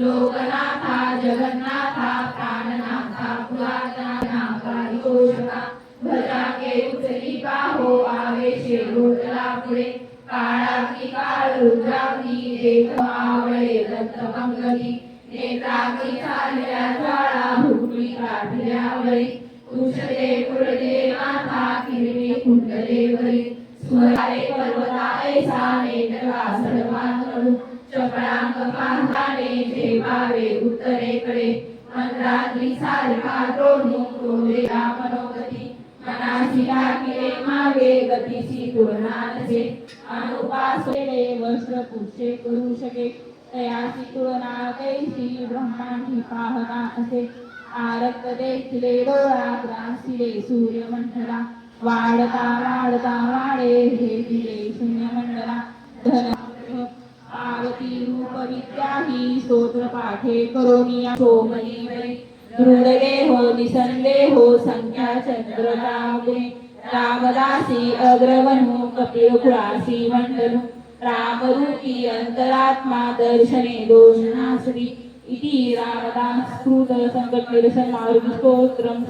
लोकनाथा, जगन्नाथा, प्राणनाथा पुरातनाथा घोषका भजा के उचली पाहो आवेशे घोटला पुढे काळाकी काळ रुद्राकी देख आवळे दत्त पंगती नेत्राकी चालल्या ज्वाळा भुकली काढल्या वरी उषदे पुरदे नाथा किरवी कुंडले वरी स्मरारे पर्वता ऐसा नेटका सर्वांकडून चपळांक पाहताने ठेवावे उत्तरेकडे. मंत्रातली सारखा तोडून तोडलेला मनोगती. मनाशी लागले मागे गतीशी तुलना नसे अनुपास वस्त्र पुष्टे करू शके. तयाची तुलना कैसी ब्रह्मांची पाहना असे. आरक्त देखले डोळा ग्रासिले सूर्य सूर्यमंडला. वाढता वाढता वाढे हे दिले शून्य शून्यमंडला. धन पार्वती रूप विद्या ही स्तोत्र पाठे वै दृढदेहो रामदासी, अग्रवनु कपिल कुळासी मंडनु रामरूपी अंतरात्मा दर्शने दोषनासरी इति रामदास कृत संकट स्तोत्रम